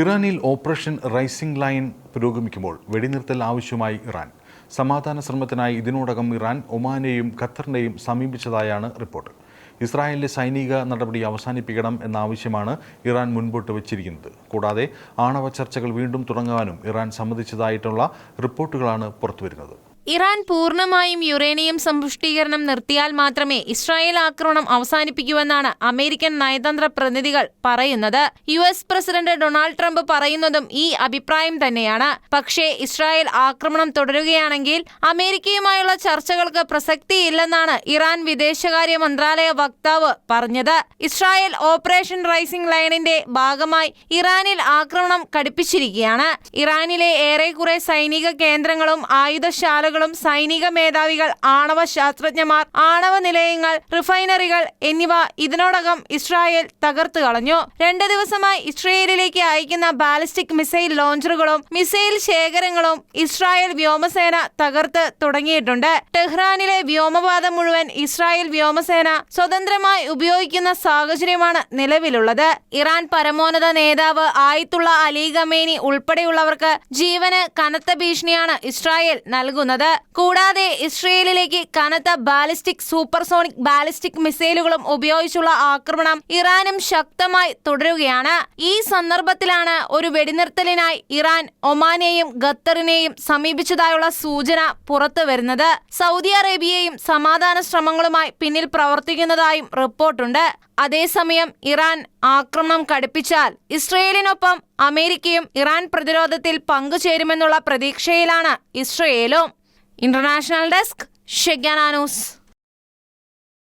ഇറാനിൽ operation rising line പുരോഗമിക്കുമ്പോൾ വെടിനിർത്തൽ ആവശ്യമായി ഇറാൻ. സമാധാന ശ്രമത്തിനായി ഇതിനോടകം ഇറാൻ ഒമാനെയും ഖത്തറിനെയും സമീപിച്ചതായാണ് റിപ്പോർട്ട്. ഇസ്രായേലിലെ സൈനിക നടപടി അവസാനിപ്പിക്കണം എന്ന ആവശ്യമാണ് ഇറാൻ മുൻപോട്ട് വച്ചിരിക്കുന്നത്. കൂടാതെ ആണവ ചർച്ചകൾ വീണ്ടും തുടങ്ങാനും ഇറാൻ സമ്മതിച്ചതായിട്ടുള്ള റിപ്പോർട്ടുകളാണ് പുറത്തുവരുന്നത്. ഇറാൻ പൂർണമായും യുറേനിയം സമ്പുഷ്ടീകരണം നിർത്തിയാൽ മാത്രമേ ഇസ്രായേൽ ആക്രമണം അവസാനിപ്പിക്കൂവെന്നാണ് അമേരിക്കൻ നയതന്ത്ര പ്രതിനിധികൾ പറയുന്നത്. U S president Donald Trump പറയുന്നതും ഈ അഭിപ്രായം തന്നെയാണ്. പക്ഷേ ഇസ്രായേൽ ആക്രമണം തുടരുകയാണെങ്കിൽ അമേരിക്കയുമായുള്ള ചർച്ചകൾക്ക് പ്രസക്തിയില്ലെന്നാണ് ഇറാൻ വിദേശകാര്യ മന്ത്രാലയ വക്താവ് പറഞ്ഞത്. ഇസ്രായേൽ ഓപ്പറേഷൻ റൈസിംഗ് ലൈനിന്റെ ഭാഗമായി ഇറാനിൽ ആക്രമണം കടുപ്പിച്ചിരിക്കുകയാണ് ഇറാനിലെ ഏറെക്കുറെ സൈനിക കേന്ദ്രങ്ങളും ആയുധശാലകളും സൈനിക മേധാവികൾ ആണവ ശാസ്ത്രജ്ഞമാർ ആണവ നിലയങ്ങൾ റിഫൈനറികൾ എന്നിവ ഇതിനോടകം ഇസ്രായേൽ തകർത്തു കളഞ്ഞു. രണ്ട് ദിവസമായി ഇസ്രയേലിലേക്ക് അയക്കുന്ന ബാലിസ്റ്റിക് മിസൈൽ ലോഞ്ചറുകളും മിസൈൽ ശേഖരങ്ങളും ഇസ്രായേൽ വ്യോമസേന തകർത്ത് തുടങ്ങിയിട്ടുണ്ട്. ടെഹ്റാനിലെ വ്യോമപാതം മുഴുവൻ ഇസ്രായേൽ വ്യോമസേന സ്വതന്ത്രമായി ഉപയോഗിക്കുന്ന സാഹചര്യമാണ് നിലവിലുള്ളത്. ഇറാൻ പരമോന്നത നേതാവ് ആയിത്തുള്ള അലി ഖമേനി ഉൾപ്പെടെയുള്ളവർക്ക് ജീവന് കനത്ത ഭീഷണിയാണ് ഇസ്രായേൽ നൽകുന്നത്. കൂടാതെ ഇസ്രയേലിലേക്ക് കനത്ത ബാലിസ്റ്റിക് സൂപ്പർസോണിക് ബാലിസ്റ്റിക് മിസൈലുകളും ഉപയോഗിച്ചുള്ള ആക്രമണം ഇറാനും ശക്തമായി തുടരുകയാണ്. ഈ സന്ദർഭത്തിലാണ് ഒരു വെടിനിർത്തലിനായി ഇറാൻ ഒമാനെയും ഖത്തറിനെയും സമീപിച്ചതായുള്ള സൂചന പുറത്തു വരുന്നത്. സൗദി അറേബ്യയും സമാധാന ശ്രമങ്ങളുമായി പിന്നിൽ പ്രവർത്തിക്കുന്നതായും റിപ്പോർട്ടുണ്ട്. അതേസമയം ഇറാൻ ആക്രമണം കടുപ്പിച്ചാൽ ഇസ്രയേലിനൊപ്പം അമേരിക്കയും ഇറാൻ പ്രതിരോധത്തിൽ പങ്കുചേരുമെന്നുള്ള പ്രതീക്ഷയിലാണ് ഇസ്രയേലും. International desk ഷെഗ്യാനാനൂസ്